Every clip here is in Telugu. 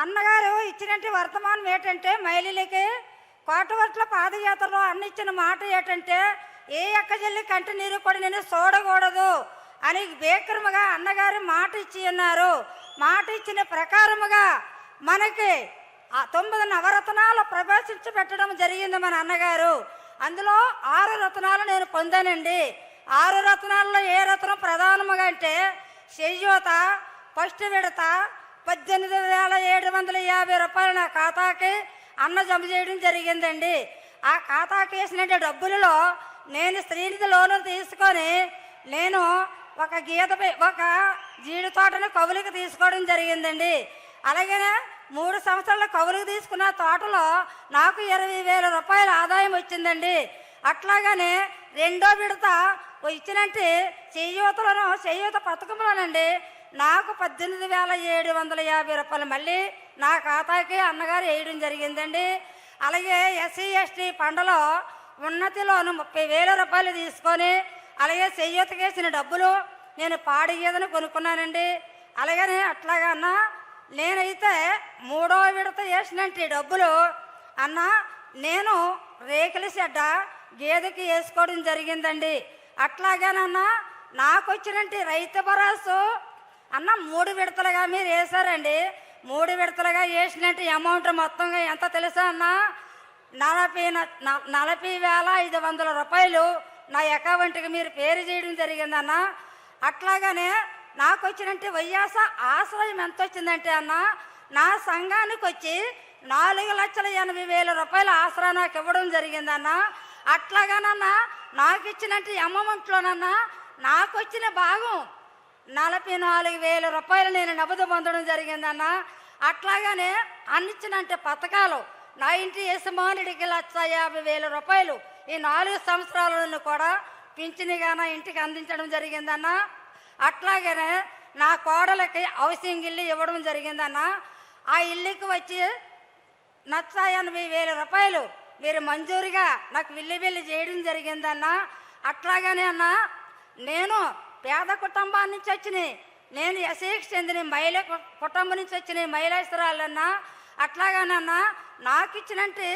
అన్నగారు ఇచ్చినట్టు వర్తమానం ఏంటంటే మహిళలకి కోటవట్ల పాదయాత్రలో అన్న ఇచ్చిన మాట ఏంటంటే ఏ అక్క చెల్లి కంటి నీరు కూడా నేను చూడకూడదు అని బేక్రముగా అన్నగారు మాట ఇచ్చి ఉన్నారు. మాట ఇచ్చిన ప్రకారముగా మనకి ఆ తొమ్మిది నవరత్నాలు ప్రవేశించి పెట్టడం జరిగింది మన అన్నగారు. అందులో ఆరు రత్నాలు నేను పొందానండి. ఆరు రత్నాల్లో ఏ రత్నం ప్రధానముగా అంటే చెయ్యోత ఫస్ట్ విడత పద్దెనిమిది వేల ఏడు వందల యాభై రూపాయలు నా ఖాతాకి అన్న జమ చేయడం జరిగిందండి. ఆ ఖాతాకి వేసిన డబ్బులలో నేను స్త్రీనిధి లోను తీసుకొని నేను ఒక గీతపై ఒక జీడి తోటను కవులకు తీసుకోవడం జరిగిందండి. అలాగే మూడు సంవత్సరాల కవులకు తీసుకున్న తోటలో నాకు ఇరవై వేల రూపాయల ఆదాయం వచ్చిందండి. అట్లాగనే రెండో విడత ఇచ్చినట్టు చేయూతలను చేయూత పథకంలోనండి నాకు పద్దెనిమిది వేల ఏడు వందల యాభై రూపాయలు మళ్ళీ నా ఖాతాకి అన్నగారు వేయడం జరిగిందండి. అలాగే ఎస్సీ ఎస్టీ పండలో ఉన్నతిలోను ముప్పై వేల రూపాయలు తీసుకొని అలాగే చెయ్యతకేసిన డబ్బులు నేను పాడి గేదెను కొనుక్కున్నానండి. అలాగనే అట్లాగా అన్న నేనైతే మూడో విడత వేసినట్టు డబ్బులు అన్న నేను రేకుల షెడ్డ గేదెకి వేసుకోవడం జరిగిందండి. అట్లాగేనన్నా నాకు వచ్చినట్టు రైతు భరోసా అన్న మూడు విడతలుగా మీరు వేశారండి. మూడు విడతలుగా వేసినట్టు అమౌంట్ మొత్తంగా ఎంత తెలుసా అన్న? నలభై నలభై వేల ఐదు వందల రూపాయలు నా అకౌంట్కి మీరు పేరు చేయడం జరిగిందన్న అట్లాగనే నాకు వచ్చినట్టు వైయాస ఆశ్రయం ఎంత వచ్చిందంటే అన్న నా సంఘానికి వచ్చి నాలుగు లక్షల ఎనభై వేల రూపాయల ఆసరా నాకు ఇవ్వడం జరిగిందన్న అట్లాగానన్నా నాకు ఇచ్చినట్టు అమౌంట్లోనన్నా నాకు వచ్చిన భాగం నలభై నాలుగు వేల రూపాయలు నేను నగదు పొందడం జరిగిందన్న. అట్లాగానే అన్నిచ్చినంటే పథకాలు నా ఇంటి యజమానుడికి లక్ష యాభై వేల రూపాయలు ఈ నాలుగు సంవత్సరాలను కూడా పింఛనిగాన ఇంటికి అందించడం జరిగిందన్న. అట్లాగనే నా కోడలకి హౌసింగ్ ఇల్లు ఇవ్వడం జరిగిందన్న. ఆ ఇల్లుకి వచ్చి నచ్చ ఎనభై వేల రూపాయలు మీరు మంజూరుగా నాకు విల్లి వెళ్ళి చేయడం జరిగిందన్న. అట్లాగనే అన్న నేను పేద కుటుంబాల నుంచి వచ్చినాయి. నేను ఎస్ఐకి చెందిన మహిళ కుటుంబం నుంచి వచ్చిన మహిళాస్తురాలన్నా అట్లాగానన్నా నాకు ఇచ్చినంటే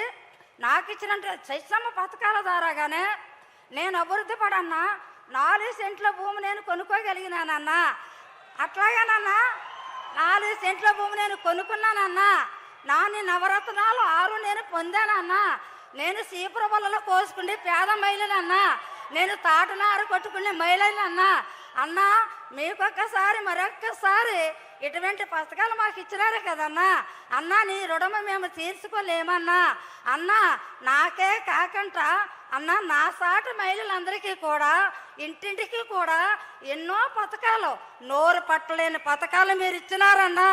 నాకు ఇచ్చినంటే శైశమ్మ పథకాల ద్వారాగానే నేను అభివృద్ధి పడన్నా. నాలుగు సెంట్ల భూమి నేను కొనుక్కోగలిగినానన్నా అట్లాగానన్నా నాలుగు సెంట్ల భూమి నేను కొనుక్కున్నానన్నా నాని నవరత్నాలు ఆరు నేను పొందానన్నా నేను సీపురబలలో కోసుకుంటే పేద మహిళనన్నా నేను తాటనారు కొట్టుకునే మహిళనన్నా అన్నా మీకొక్కసారి మరొక్కసారి ఇటువంటి పథకాలు మాకు ఇచ్చినారు కదన్నా. అన్నా నీ రుణము మేము తీర్చుకోలేమన్నా. అన్నా నాకే కాకుండా అన్న నా సాటి మహిళలందరికీ కూడా ఇంటింటికి కూడా ఎన్నో పథకాలు నోరు పట్టలేని పథకాలు మీరు ఇచ్చినారన్నా.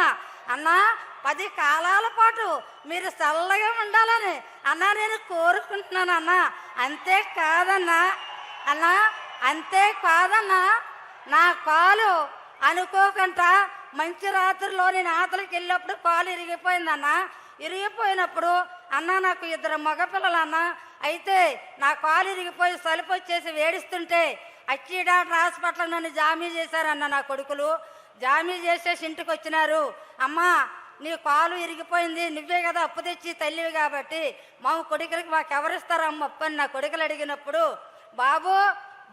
అన్నా పది కాలాల పాటు మీరు చల్లగా ఉండాలని అన్నా నేను కోరుకుంటున్నాను అన్నా అంతే కాదన్నా అన్నా అంతే కాదన్నా నా కాలు అనుకోకుండా మంచి రాత్రిలో నేను ఆతలకి వెళ్ళినప్పుడు కాలు ఇరిగిపోయిందన్న. ఇరిగిపోయినప్పుడు అన్న నాకు ఇద్దరు మగపిల్లలు అన్న అయితే నా కాలు ఇరిగిపోయి సలుపు వచ్చేసి వేడిస్తుంటే అచ్చి డాక్టర్ హాస్పిటల్ నన్ను జామీ చేశారన్న నా కొడుకులు. జామీ చేసేసి ఇంటికి వచ్చినారు. అమ్మా నీ కాలు ఇరిగిపోయింది నువ్వే కదా అప్పు తెచ్చి తల్లివి కాబట్టి మా కొడుకులకి మాకు ఎవరిస్తారు అమ్మ అప్పు అని నా కొడుకులు అడిగినప్పుడు బాబు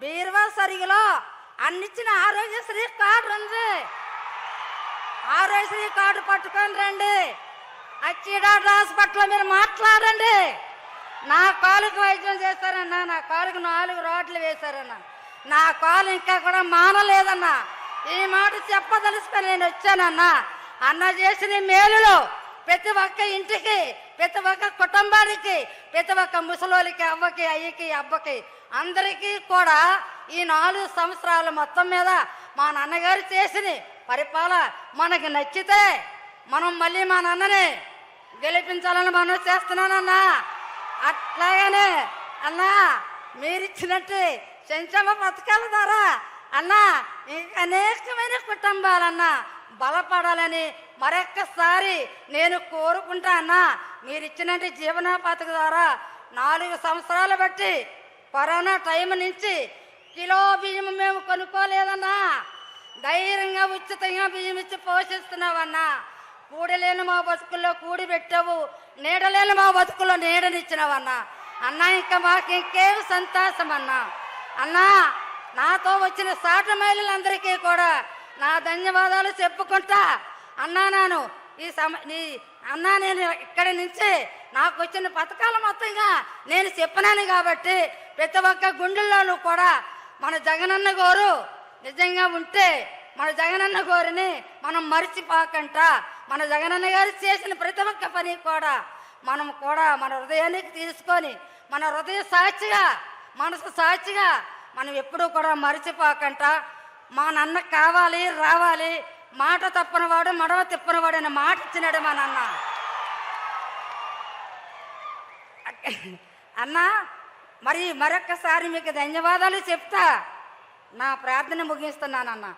బీర్వా సరిగిలో అన్నిచ్చిన ఆరోగ్యశ్రీ కార్డు ఉంది ఆరోగ్యశ్రీ కార్డు పట్టుకొని రండి. వచ్చి హాస్పిటల్లో మీరు మాట్లాడండి. నా కాలుకు వైద్యం చేస్తారన్నా నా కాలుకు నాలుగు రోడ్లు వేశారన్న నా కాలు ఇంకా కూడా మానలేదన్నా ఈ మాట చెప్పదలుసుకొని నేను వచ్చానన్నా. అన్న చేసిన మేలులో ప్రతి ఒక్క ఇంటికి ప్రతి ఒక్క కుటుంబానికి ప్రతి ఒక్క ముసలోళ్ళకి అవ్వకి అయ్యకి అబ్బకి అందరికీ కూడా ఈ నాలుగు సంవత్సరాల మొత్తం మీద మా నాన్నగారు చేసిన పరిపాల మనకి నచ్చితే మనం మళ్ళీ మా నాన్నని గెలిపించాలని మనం చేస్తున్నానన్నా. అట్లాగనే అన్నా మీరిచ్చినట్టు సంక్షేమ పథకాల ద్వారా అన్నా ఇంకా అనేకమైన కుటుంబాలన్నా బలపడాలని మరొక్కసారి నేను కోరుకుంటా అన్నా. మీరు జీవనోపాధి ద్వారా నాలుగు సంవత్సరాలు బట్టి కరోనా టైం నుంచి కిలో బియ్యం మేము కొనుక్కోలేదన్నా. ధైర్యంగా ఉచితంగా బియ్యం ఇచ్చి పోషిస్తున్నావన్నా. కూడలేని మా బతుకుల్లో కూడి పెట్టావు. నీడలేని మా బతుకుల్లో నీడనిచ్చినావన్నా. అన్నా ఇంకా మాకు ఇంకేం సంతోషం అన్నా అన్నా నాతో వచ్చిన సాటి మహిళలందరికీ కూడా నా ధన్యవాదాలు చెప్పుకుంటా అన్నా నాను. ఈ సమ నీ అన్నా నేను ఇక్కడి నుంచి నాకు వచ్చిన పథకాలు మొత్తంగా నేను చెప్పినాను కాబట్టి ప్రతి ఒక్క గుండెల్లోనూ కూడా మన జగనన్న గోరు నిజంగా ఉంటే మన జగనన్న గోరిని మనం మర్చిపోకంట. మన జగనన్న గారు చేసిన ప్రతి ఒక్క పని కూడా మనం కూడా మన హృదయానికి తీసుకొని మన హృదయ సాక్షిగా మనసు సాక్షిగా మనం ఎప్పుడూ కూడా మర్చిపోకంట. మా నాన్న కావాలి రావాలి మాట తప్పనివాడు మడవ తిప్పనివాడు అనే మాట ఇచ్చినాడు మా నాన్న. అన్నా మరి మరొక్కసారి మీకు ధన్యవాదాలు చెప్తా. నా ప్రార్థన ముగిస్తున్నానన్నా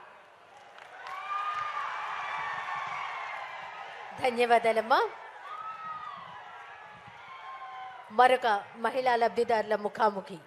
ధన్యవాదాలమ్మా. మరొక మహిళా లబ్ధిదారుల ముఖాముఖి.